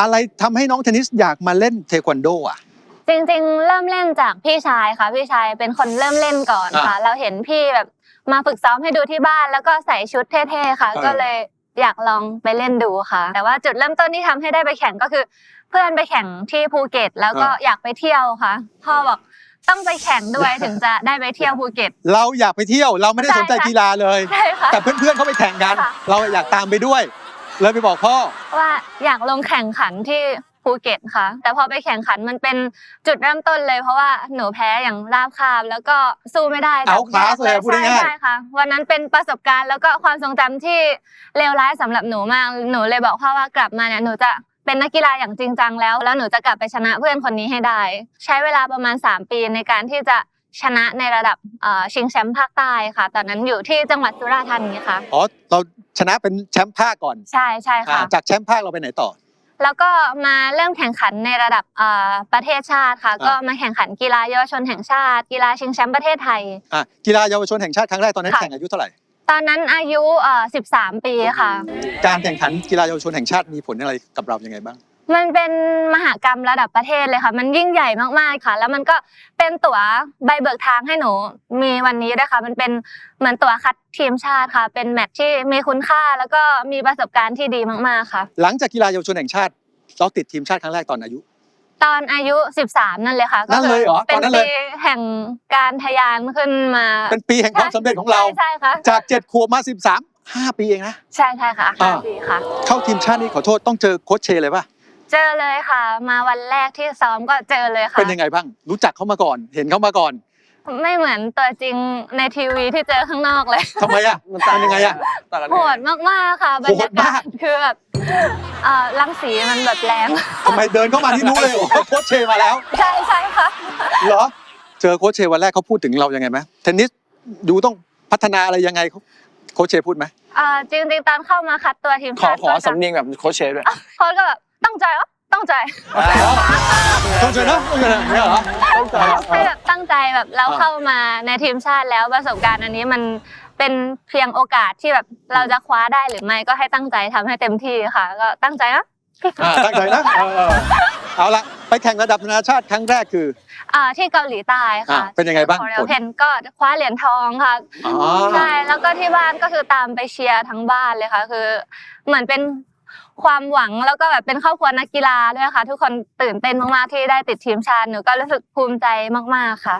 อะไรทำให้น้องเทนนิสอยากมาเล่นเทควันโดอะ จริงๆ เริ่มเล่นจากพี่ชายค่ะ พี่ชายเป็นคนเริ่มเล่นก่อนค่ะ เราเห็นพี่แบบมาฝึกซ้อมให้ดูที่บ้าน แล้วก็ใส่ชุดเท่ๆค่ะ เออ ก็เลยอยากลองไปเล่นดูค่ะ แต่ว่าจุดเริ่มต้นที่ทำให้ได้ไปแข่งก็คือ เพื่อนไปแข่งที่ภูเก็ต แล้วก็อยากไปเที่ยวค่ะพ่อบอกต้องไปแข่งด้วยถึงจะได้ไปเที่ยวภูเก็ต เราอยากไปเที่ยวเราไม่ได้ใช่สนใจค่ะ กีฬาเลย ใช่ค่ะ แต่เพื่อนๆเขาไปแข่งกัน ค่ะ เราอยากตามไปด้วย เลยไปบอกพ่อ ว่าอยากลงแข่งขันที่ภูเก็ตค่ะ แต่พอไปแข่งขันมันเป็นจุดเริ่มต้นเลย เพราะว่าหนูแพ้อย่างราบคาบแล้วก็สู้ไม่ได้เอาคลาสเลยพูดใช่ง่ายๆ ใช่ค่ะ วันนั้นเป็นประสบการณ์แล้วก็ความทรงจำที่เลวร้ายสำหรับหนูมาก หนูเลยบอกพ่อว่ากลับมาเนี่ยหนูจะเป็นนักกีฬาอย่างจริงจังแล้ว แล้วหนูจะกลับไปชนะเพื่อนคนนี้ให้ได้ ใช้เวลาประมาณ 3 ปีในการที่จะ ชนะในระดับเอ่อชิงแชมป์ภาคใต้ค่ะ ตอนนั้นอยู่ที่จังหวัดสุราษฎร์ธานีค่ะ อ๋อ เราชนะเป็นแชมป์ภาคก่อน ใช่ใช่อ่าค่ะ จากแชมป์ภาคเราไปไหนต่อ แล้วก็มาเริ่มแข่งขันในระดับเอ่อประเทศชาติค่ะอ่าก็มาแข่งขันกีฬาเยาวชนแห่งชาติ กีฬาชิงแชมป์ประเทศไทยอะกีฬาเยาวชนแห่งชาติครั้งแรกตอนนั้นค่ะแข่งอายุเท่าไหร่ตอนนั้นอายุเอ่อ13 ปีค่ะ การแข่งขันกีฬาเยาวชนแห่งชาติมีผลอะไรกับเรายังไงบ้าง มันเป็นมหากรรมระดับประเทศเลยค่ะ มันยิ่งใหญ่มากๆค่ะ แล้วมันก็เป็นตั๋วใบเบิกทางให้หนูมีวันนี้ด้วยค่ะ มันเป็นเหมือนตั๋วคัดทีมชาติค่ะ เป็นแมตช์ที่มีคุณค่าแล้วก็มีประสบการณ์ที่ดีมากๆค่ะ หลังจากกีฬาเยาวชนแห่งชาติเราติดทีมชาติครั้งแรกตอนอายุ ตอนอายุ 13 นั่นเลยค่ะนั่นเลยเหรอก็คืตอนนั้นเลย ปีแห่งการทะยานขึ้นมาเป็นปีแห่งความสำเร็จของเรา ใช่ใช่ค่ะจากเจ็ดขวบมา13 5ปีเองนะ ใช่ใช่ค่ะอ่าห้าปีค่ะ เข้าทีมชาตินี่ขอโทษต้องเจอโค้ชเชเลยป่ะ เจอเลยค่ะ มาวันแรกที่ซ้อมก็เจอเลยค่ะ เป็นยังไงบ้าง รู้จักเขามาก่อน เห็นเขามาก่อนไม่เหมือนตัวจริงในทีวีที่เจอข้างนอกเลยทำไมอะมันต่างยังไงอะต่างกันโหดมากๆค่ะบรรยาโหดมากากศคือแบบเอ่อรังสีมันแบบแรง ทำไมเดินเข้ามาที่นู้นเลยโอ้โหโค้ชเชมาแล้วใช่ใช่ค่ะ เหรอ เจอโค้ชเชวันแรกเขาพูดถึงเรายังไงไหมเทนนิสดูต้องพัฒนาอะไรยังไงเขาโค้ชเชพูดไหม เอ่อจริงๆตอนเข้ามาคัดตัวทีมขอชาติขอก็จะสำเนียงแบบโคชเชด้วย โค้ชก็แบบ ตั้งใจวะตั้งใจต้องเจอนะต้องเจอนะเนี่ยเหรอให้แบบตั้งใจแบบเราอ่าเข้ามาในทีมชาติแล้วประสบการณ์อันนี้มันเป็นเพียงโอกาสที่แบบเราจะคว้าได้หรือไม่ก็ให้ตั้งใจทำให้เต็มที่ค่ะ ก็ตั้งใจนะอ่าตั้งใจนะเออเออเอาละไปแข่งระดับนานาชาติครั้งแรกคืออ่าที่เกาหลีใต้ค่ะอ่าเป็นยังไงบ้างขอผเรียลวเพนก็คว้าเหรียญทองค่ะอ๋อใช่แล้วก็ที่บ้านก็คือตามไปเชียร์ทั้งบ้านเลยค่ะ คือ เหมือนเป็น ความหวังแล้วก็แบบเป็นครอบครัวนักกีฬาด้วยค่ะ ทุกคนตื่นเต้นมากๆที่ได้ติดทีมชาติหนูก็รู้สึกภูมิใจมากๆค่ะ